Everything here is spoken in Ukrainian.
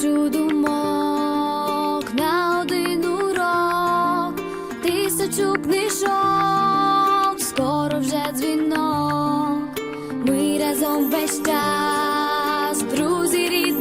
Чудомок на один урок, тисячу книжок, скоро вже дзвінок, ми разом весь час, друзі рідні.